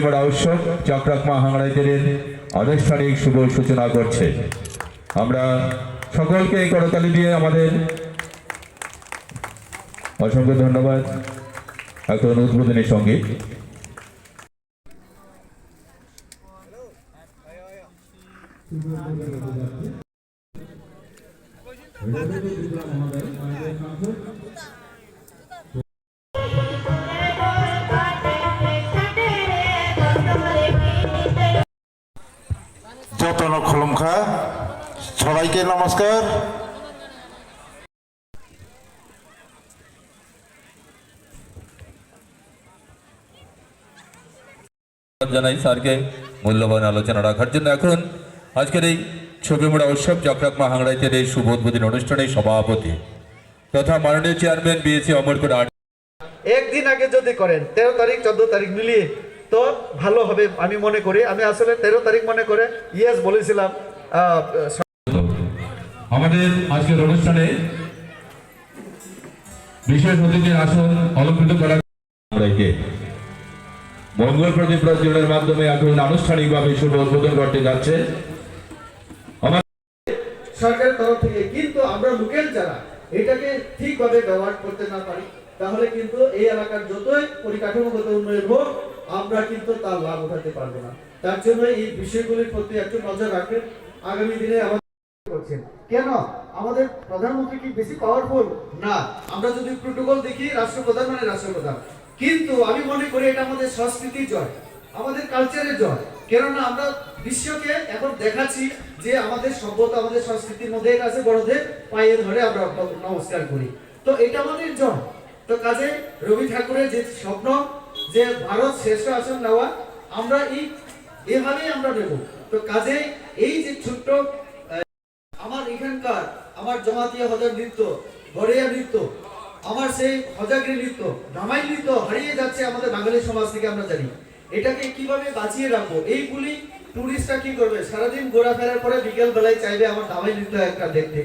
মোড়া উৎসব চক্রাকমা হাংড়াইদের আনুষ্ঠানিক শুভ সূচনা করছে। আমরা সকলকে করতালি দিয়ে আমাদের অসংখ্য ধন্যবাদ। এখন উদ্বোধনী সংগীত যতন খলমখা সবাইকে নমস্কার। জানাই স্যারকে মূল্যবান আলোচনা রাখার জন্য। এখন আজকের এই ছবি মোড়া উৎসব চক্রাকমা হাংড়াইতের এই শুভ উদ্বোধনী অনুষ্ঠানের সভাপতি তথা মাননীয় চেয়ারম্যান বিএসি অমরপুর আট একদিন আগে যদি করেন তেরো তারিখ চোদ্দ তারিখ মিলিয়ে তো ভালো হবে আমি মনে করি। আমি আসলে তেরো তারিখ মনে করে ইয়েস বলেছিলাম আহ, আমাদের আজকের অনুষ্ঠানে বিশেষ অতিথির আসন অলঙ্কৃত করা মঙ্গল প্রদীপ প্রজ্বলনের মাধ্যমে এখন আনুষ্ঠানিকভাবে শুভ উদ্বোধন করতে যাচ্ছে। সরকারের তরফ থেকে কিন্তু আমরা যারা এটাকে ঠিকভাবে ব্যবহার করতে না পারি, তাহলে কিন্তু এই এলাকার যতই পরিকাঠামোগত উন্নয়ন হোক, আমরা কিন্তু তার লাভ উঠাতে পারব না। তার জন্য এই বিষয়গুলির প্রতি একটু নজর রাখবেন। আগামী দিনে করছেন। কেন? আমাদের প্রধানমন্ত্রী কি বেশি পাওয়ারফুল না। আমরা যদি প্রোটোকল দেখি, রাষ্ট্রপ্রধান মানে রাষ্ট্রপ্রধান। কিন্তু আমি মনে করি এটা আমাদের সংস্কৃতির জয়, আমাদের কালচারের জয়। কেননা আমরা বিশ্বকে এখন দেখাচ্ছি যে আমাদের সভ্যতা, আমাদের সংস্কৃতির মধ্যে আছে, বড়দের পায়ে ধরে আমরা নমস্কার করি। তো এটা আমাদের জয়। তো কাজে রবি ঠাকুরের যে স্বপ্ন, যে ভারত শ্রেষ্ঠ আসন নেওয়া, আমরা এই, এভাবেই আমরা নেব। তো কাজে এই যে ছোট্ট আমার এখানকার, আমার জমাতিয়া হজার নৃত্য, গড়িয়া নৃত্য আমার সেই হজাগরি নৃত্য ধামাই নৃত্য হারিয়ে যাচ্ছে আমাদের বাঙালি সমাজ থেকে আমরা জানি। এটাকে কীভাবে বাঁচিয়ে রাখব? এইগুলি টুরিস্টরা কি করবে? সারাদিন ঘোরাফেরার পরে বিকেল বেলায় চাইবে আমার ধামাই নৃত্য একটা দেখতে,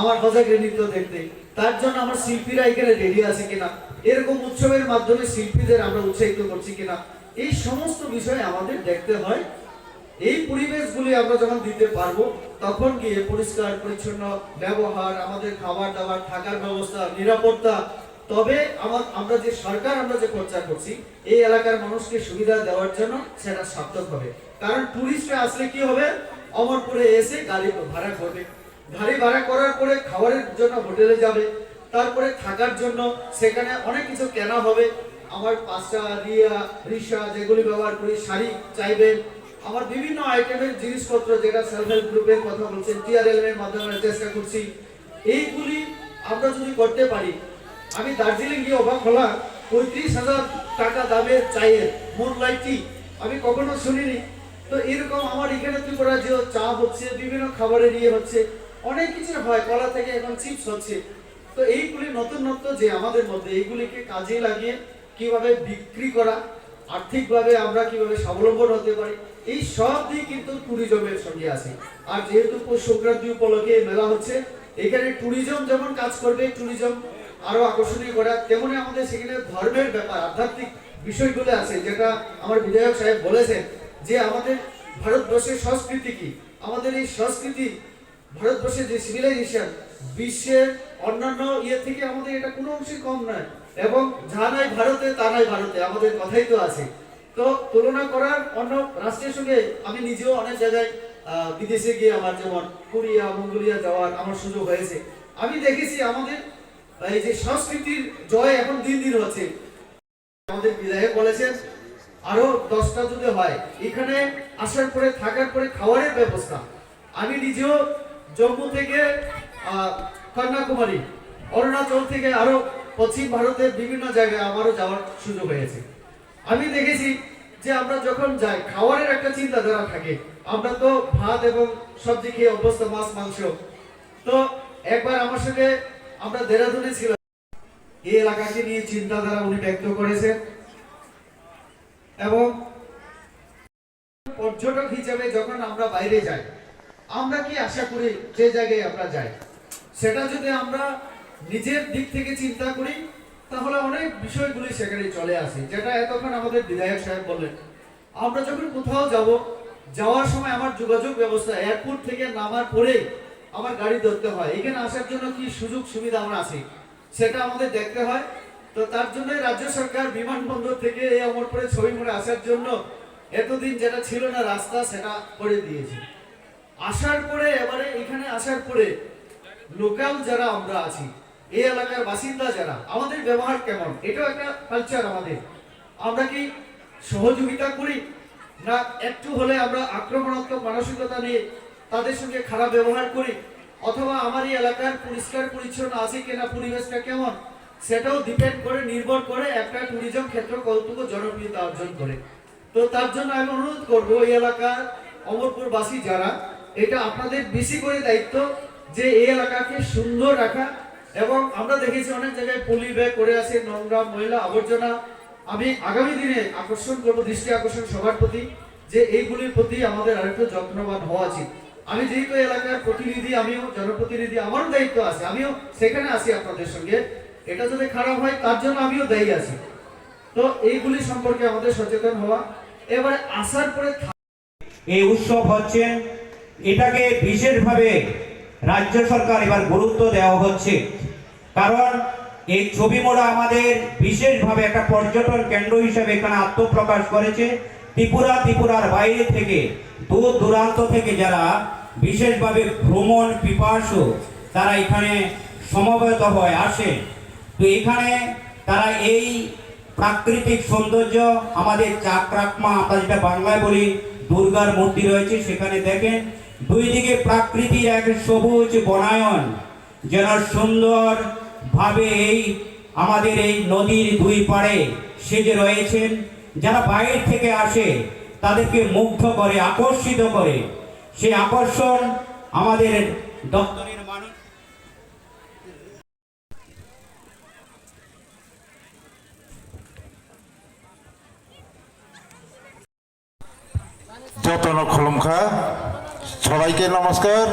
আমার হজাগরি নৃত্য দেখতে। তার জন্য আমার শিল্পীরা এখানে রেডি আছে কিনা? এরকম উৎসবের মাধ্যমে শিল্পীদের আমরা উৎসাহিত করছি কিনা? এই সমস্ত বিষয়ে আমাদের দেখতে হয় এই পরিবেশগুলি আমরা যখন দিতে পারব, তখন গিয়ে পরিষ্কার, পরিচ্ছন্ন ব্যবহার, আমাদের খাবার দাবার থাকার ব্যবস্থা, নিরাপত্তা, তবে আমার, আমরা যে সরকার আমরা যে খরচা করছি, এই এলাকার মানুষকে সুবিধা দেওয়ার জন্য সেটা সার্থক হবে। কারণ টুরিস্টরা আসলে কি হবে? অমরপুরে এসে গাড়ি ভাড়া করবে। গাড়ি ভাড়া করার পরে খাবারের জন্য হোটেলে যাবে। তারপরে থাকার জন্য সেখানে অনেক কিছু কেনা হবে। আমার পাশা রিয়া, রিসা যেগুলি ব্যবহার করি, শাড়ি চাইবেন আমার বিভিন্ন আইটেমের জিনিসপত্র যেটা সেলফ হেল্প গ্রুপের কথা বলছেন টিআরএল এর মাধ্যমে চেষ্টা করছি। এইগুলি আমরা যদি করতে পারি, আমি দার্জিলিং গিয়ে অবাক হলাম, পঁয়ত্রিশ হাজার টাকা দামের চায়ের মুন লাইটি, আমি কখনো শুনিনি। তো এরকম আমার এখানে ত্রিপুরা যে চা হচ্ছে, বিভিন্ন খাবারের ইয়ে হচ্ছে, অনেক কিছু হয়, কলা থেকে এখন চিপস হচ্ছে। তো এইগুলি নতুন নতুন যে আমাদের মধ্যে, এইগুলিকে কাজে লাগিয়ে কীভাবে বিক্রি করা আর্থিকভাবে আমরা কীভাবে স্বাবলম্বন হতে পারি, এই সব দিক কিন্তু ট্যুরিজমের সঙ্গে আছে। আর যেহেতু পৌষ সংক্রান্তি উপলক্ষে মেলা হচ্ছে, এখানে ট্যুরিজম যেমন কাজ করবে ট্যুরিজম আরও আকর্ষণীয় করা, তেমনি আমাদের সেখানে ধর্মের ব্যাপার, আধ্যাত্মিক বিষয়গুলো আছে, যেটা আমার বিধায়ক সাহেব বলেছেন যে আমাদের ভারতবর্ষের সংস্কৃতি কি? আমাদের এই সংস্কৃতি, ভারতবর্ষের যে সিভিলাইজেশন বিশ্বের অন্যান্য ইয়ে থেকে আমাদের এটা কোনো অংশে কম নয়। এবং যা নাই ভারতে, তা নাই ভারতে, আমাদের কথাই তো আছে। তো তুলনা করার অন্য রাষ্ট্রের সঙ্গে আমি নিজেও অনেক জায়গায় বিদেশে গিয়ে আমার যেমন কোরিয়া, মঙ্গোলিয়া যাওয়ার আমার সুযোগ হয়েছে। আমি দেখেছি আমাদের, এই যে সংস্কৃতির জয় এখন দিন দিন হচ্ছে। আমাদের বিধায়ক বলেছেন, আরও দশটা যদি হয়, এখানে আসার পরে, থাকার পরে খাবারের ব্যবস্থা। আমি নিজেও জম্মু থেকে কন্যাকুমারী, অরুণাচল থেকে আরও পশ্চিম ভারতের বিভিন্ন জায়গায় আমারও যাওয়ার সুযোগ হয়েছে। আমি দেখেছি যে আমরা যখন যাই, খাবারের একটা চিন্তাধারা থাকে। আমরা তো ভাত এবং সবজি খেয়ে অভ্যস্ত, মাছ, মাংস। তো একবার আমার সঙ্গে আমরা দেরাদুনে ছিলাম। এই এলাকাকে নিয়ে চিন্তাধারা উনি ব্যক্ত করেছেন। এবং পর্যটক হিসেবে যখন আমরা বাইরে যাই, আমরা কি আশা করি যে জায়গায় আমরা যাই? সেটা যদি আমরা নিজের দিক থেকে চিন্তা করি, তাহলে অনেক বিষয়গুলি সেখানে চলে আসে, যেটা এতক্ষণ আমাদের বিধায়ক সাহেব বললেন। আমরা যখন কোথাও যাব, যাওয়ার সময় আমার যোগাযোগ ব্যবস্থা, এয়ারপোর্ট থেকে নামার পরে আমার গাড়ি ধরতে হয়। এখানে আসার জন্য কি সুযোগ সুবিধা আমরা আছি? সেটা আমাদের দেখতে হয়। তো তার জন্য রাজ্য সরকার বিমানবন্দর থেকে এই অমরপুরে ছবি মোড়ে আসার জন্য এতদিন যেটা ছিল না রাস্তা, সেটা করে দিয়েছে। আসার পরে, এবারে এখানে আসার পরে, লোকাল যারা আমরা আছি এই এলাকার বাসিন্দা যারা, আমাদের ব্যবহার কেমন? এটাও একটা কালচার আমাদের। আমরা কি সহযোগিতা করি? না, একটু হলে আমরা আক্রমণাত্মক মানসিকতা নিয়ে তাদের সঙ্গে খারাপ ব্যবহার করি? অথবা আমার এই এলাকার পরিষ্কার পরিচ্ছন্ন আছে কিনা, পরিবেশটা কেমন? সেটাও ডিপেন্ড করে, নির্ভর করে একটা ট্যুরিজম ক্ষেত্র কতটুকু জনপ্রিয়তা অর্জন করে। তো তার জন্য আমি অনুরোধ করব, এই এলাকার অমরপুরবাসী যারা, এটা আপনাদের বেশি করে দায়িত্ব যে এই এলাকাকে সুন্দর রাখা এবং আমরা দেখেছি অনেক জায়গায় পলি ব্যাগ করে আছে নোংরা ময়লা আবর্জনা। আমি আগামী দিনে আকর্ষণ করব, দৃষ্টি আকর্ষণ সবার প্রতি, যে এইগুলির প্রতি আমাদের আরেকটু যত্নবান হওয়া উচিত। আমি যেহেতু এলাকার প্রতিনিধি, আমিও জনপ্রতিনিধি, আমারও দায়িত্ব আছে, আমিও সেখানে আছি আপনাদের সঙ্গে। এটা যদি খারাপ হয়, তার জন্য আমিও দায়ী আছি। তো এইগুলি সম্পর্কে আমাদের সচেতন হওয়া। এবারে আসার পরে এই উৎসব হচ্ছে, এটাকে বিশেষভাবে রাজ্য সরকার এবার গুরুত্ব দেওয়া হচ্ছে। কারণ এই ছবি মোড়া আমাদের বিশেষভাবে একটা পর্যটন কেন্দ্র হিসেবে এখানে আত্মপ্রকাশ করেছে। ত্রিপুরা, ত্রিপুরার বাইরে থেকে, দূর দূরান্ত থেকে যারা বিশেষভাবে ভ্রমণ পিপাসু, তারা এখানে সমবেত হয় আসে তো এখানে তারা এই প্রাকৃতিক সৌন্দর্য, আমাদের চাকরাকমা, আমরা যেটা বাংলায় বলি দুর্গার মূর্তি রয়েছে, সেখানে দেখেন। দুই দিকে প্রাকৃতির এক সবুজ বনায়ন, যেন সুন্দর ভাবে এই আমাদের এই নদীর দুই পাড়ে সেজে রয়েছেন। যারা বাইরে থেকে আসে, তাদেরকে মুগ্ধ করে, আকর্ষিত করে। সেই আকর্ষণ আমাদের দপ্তরের মানুষ যতন খলমখা, সবাইকে নমস্কার।